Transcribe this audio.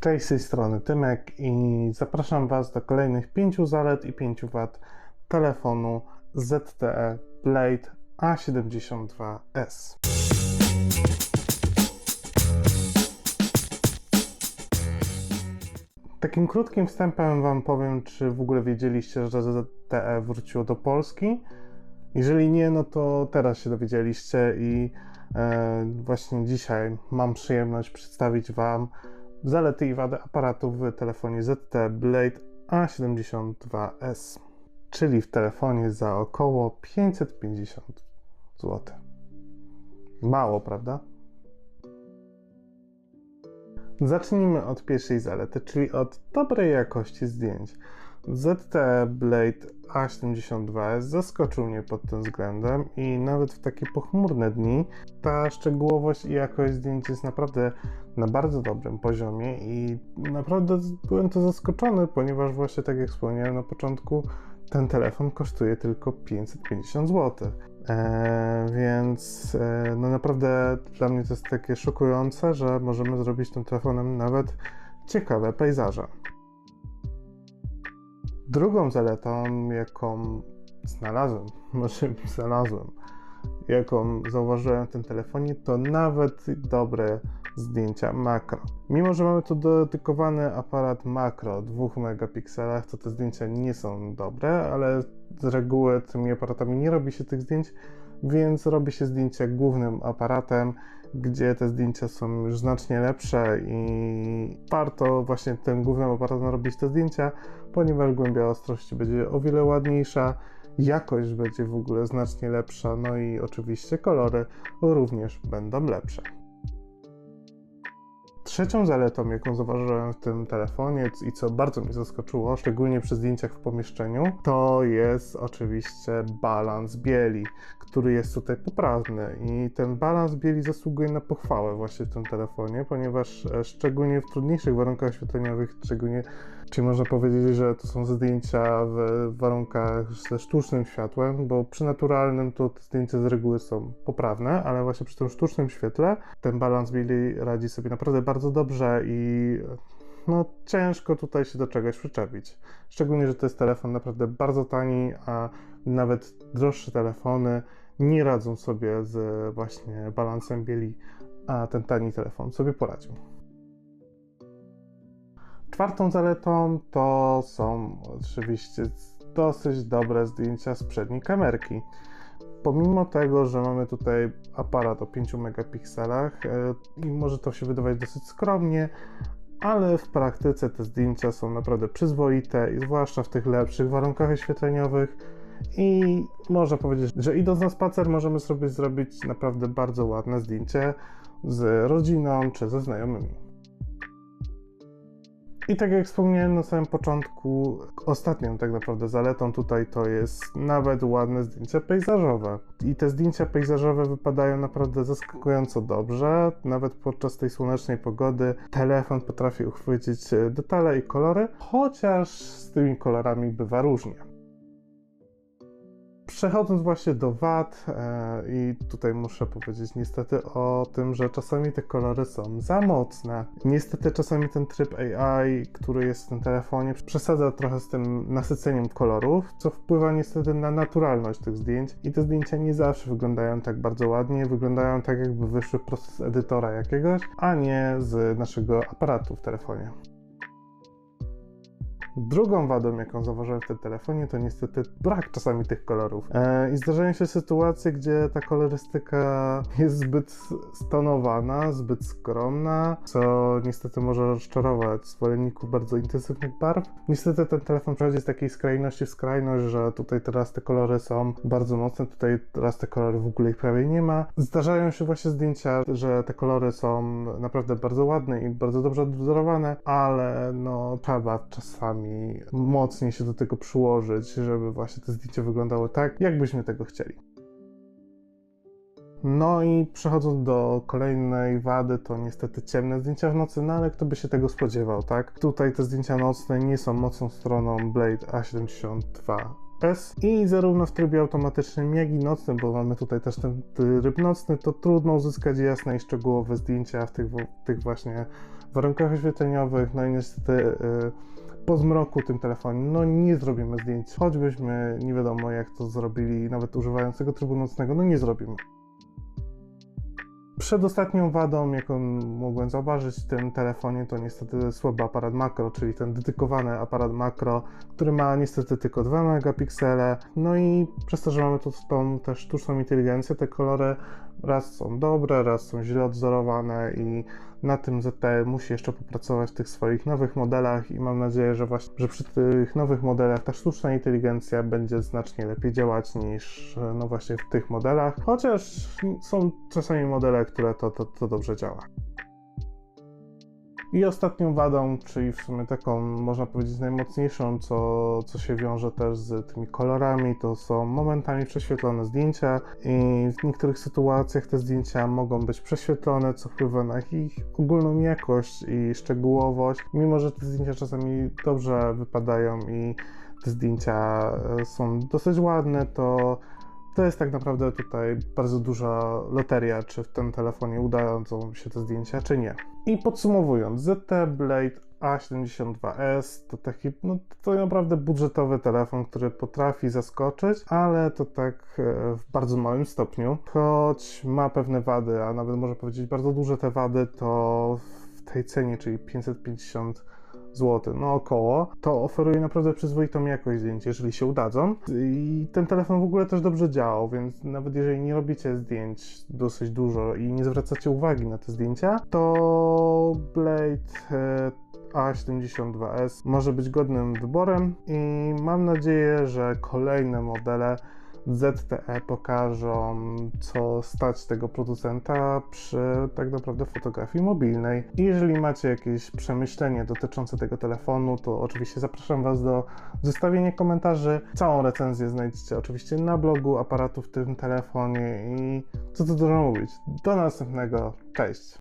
Cześć, z tej strony Tymek i zapraszam Was do kolejnych 5 zalet i 5 wad telefonu ZTE Blade A72s. Takim krótkim wstępem Wam powiem, czy w ogóle wiedzieliście, że ZTE wróciło do Polski. Jeżeli nie, no to teraz się dowiedzieliście i e, właśnie dzisiaj mam przyjemność przedstawić Wam Zalety i wady aparatu w telefonie ZT Blade A72s, czyli w telefonie za około 550 zł. Mało, prawda? Zacznijmy od pierwszej zalety, czyli od dobrej jakości zdjęć. ZT Blade A72S zaskoczył mnie pod tym względem i nawet w takie pochmurne dni ta szczegółowość i jakość zdjęć jest naprawdę na bardzo dobrym poziomie i naprawdę byłem to zaskoczony, ponieważ właśnie tak jak wspomniałem na początku, ten telefon kosztuje tylko 550 zł. Eee, więc e, no naprawdę dla mnie to jest takie szokujące, że możemy zrobić tym telefonem nawet ciekawe pejzaże. Drugą zaletą, jaką znalazłem, może znalazłem, jaką zauważyłem w tym telefonie, to nawet dobre zdjęcia makro. Mimo, że mamy tu dedykowany aparat makro 2 megapikselach, to te zdjęcia nie są dobre, ale z reguły tymi aparatami nie robi się tych zdjęć, więc robi się zdjęcia głównym aparatem, gdzie te zdjęcia są już znacznie lepsze i warto właśnie tym głównym aparatem robić te zdjęcia, ponieważ głębia ostrości będzie o wiele ładniejsza, jakość będzie w ogóle znacznie lepsza, no i oczywiście kolory również będą lepsze. Trzecią zaletą, jaką zauważyłem w tym telefonie i co bardzo mnie zaskoczyło, szczególnie przy zdjęciach w pomieszczeniu, to jest oczywiście balans bieli, który jest tutaj poprawny. I ten balans bieli zasługuje na pochwałę właśnie w tym telefonie, ponieważ e, szczególnie w trudniejszych warunkach oświetleniowych, szczególnie, czy można powiedzieć, że to są zdjęcia w warunkach ze sztucznym światłem, bo przy naturalnym to te zdjęcia z reguły są poprawne, ale właśnie przy tym sztucznym świetle ten balans bieli radzi sobie naprawdę bardzo bardzo dobrze i no, ciężko tutaj się do czegoś przyczepić. Szczególnie, że to jest telefon naprawdę bardzo tani, a nawet droższe telefony nie radzą sobie z właśnie balansem bieli, a ten tani telefon sobie poradził. Czwartą zaletą to są oczywiście dosyć dobre zdjęcia z przedniej kamerki. Pomimo tego, że mamy tutaj aparat o 5 megapikselach e, i może to się wydawać dosyć skromnie, ale w praktyce te zdjęcia są naprawdę przyzwoite zwłaszcza w tych lepszych warunkach oświetleniowych i można powiedzieć, że idąc na spacer możemy sobie zrobić naprawdę bardzo ładne zdjęcie z rodziną czy ze znajomymi. I tak jak wspomniałem na samym początku, ostatnią tak naprawdę zaletą tutaj to jest nawet ładne zdjęcia pejzażowe. I te zdjęcia pejzażowe wypadają naprawdę zaskakująco dobrze. Nawet podczas tej słonecznej pogody telefon potrafi uchwycić detale i kolory, chociaż z tymi kolorami bywa różnie. Przechodząc właśnie do wad, e, i tutaj muszę powiedzieć niestety o tym, że czasami te kolory są za mocne. Niestety czasami ten tryb AI, który jest w tym telefonie, przesadza trochę z tym nasyceniem kolorów, co wpływa niestety na naturalność tych zdjęć i te zdjęcia nie zawsze wyglądają tak bardzo ładnie, wyglądają tak jakby wyszły prosto z edytora jakiegoś, a nie z naszego aparatu w telefonie. Drugą wadą, jaką zauważyłem w tym telefonie, to niestety brak czasami tych kolorów. E, I zdarzają się sytuacje, gdzie ta kolorystyka jest zbyt stonowana, zbyt skromna, co niestety może rozczarować zwolenników bardzo intensywnych barw. Niestety ten telefon przechodzi z takiej skrajności w skrajność, że tutaj teraz te kolory są bardzo mocne, tutaj teraz te kolory w ogóle ich prawie nie ma. Zdarzają się właśnie zdjęcia, że te kolory są naprawdę bardzo ładne i bardzo dobrze odwzorowane, ale no trzeba czasami mocniej się do tego przyłożyć, żeby właśnie te zdjęcia wyglądały tak, jakbyśmy tego chcieli. No i przechodząc do kolejnej wady, to niestety ciemne zdjęcia w nocy, no ale kto by się tego spodziewał, tak? Tutaj te zdjęcia nocne nie są mocną stroną Blade A72 S i zarówno w trybie automatycznym, jak i nocnym, bo mamy tutaj też ten tryb nocny, to trudno uzyskać jasne i szczegółowe zdjęcia w tych, w tych właśnie warunkach oświetleniowych, no i niestety y, po zmroku tym telefonie, no nie zrobimy zdjęć. Choćbyśmy nie wiadomo jak to zrobili, nawet używając tego trybu nocnego, no nie zrobimy. Przedostatnią wadą, jaką mogłem zauważyć w tym telefonie, to niestety słaby aparat makro, czyli ten dedykowany aparat makro, który ma niestety tylko 2 megapiksele. No i przez to, że mamy tu tą też sztuczną inteligencję, te kolory raz są dobre, raz są źle odzorowane i na tym ZTE musi jeszcze popracować w tych swoich nowych modelach i mam nadzieję, że właśnie, że przy tych nowych modelach ta sztuczna inteligencja będzie znacznie lepiej działać niż no właśnie w tych modelach, chociaż są czasami modele, które to, to, to dobrze działa. I ostatnią wadą, czyli w sumie taką, można powiedzieć, najmocniejszą, co, co się wiąże też z tymi kolorami, to są momentami prześwietlone zdjęcia i w niektórych sytuacjach te zdjęcia mogą być prześwietlone, co wpływa na ich ogólną jakość i szczegółowość. Mimo, że te zdjęcia czasami dobrze wypadają i te zdjęcia e, są dosyć ładne, to to jest tak naprawdę tutaj bardzo duża loteria, czy w tym telefonie udadzą się te zdjęcia, czy nie. I podsumowując, ZT Blade A72s to taki, no to naprawdę budżetowy telefon, który potrafi zaskoczyć, ale to tak e, w bardzo małym stopniu. Choć ma pewne wady, a nawet można powiedzieć bardzo duże te wady, to w tej cenie, czyli 550 zł, no około, to oferuje naprawdę przyzwoitą jakość zdjęć, jeżeli się udadzą. I ten telefon w ogóle też dobrze działał, więc nawet jeżeli nie robicie zdjęć dosyć dużo i nie zwracacie uwagi na te zdjęcia, to Blade e, A72s może być godnym wyborem i mam nadzieję, że kolejne modele ZTE pokażą, co stać tego producenta przy tak naprawdę fotografii mobilnej. Jeżeli macie jakieś przemyślenie dotyczące tego telefonu, to oczywiście zapraszam Was do zostawienia komentarzy. Całą recenzję znajdziecie oczywiście na blogu aparatu w tym telefonie i co tu dużo mówić. Do następnego, cześć!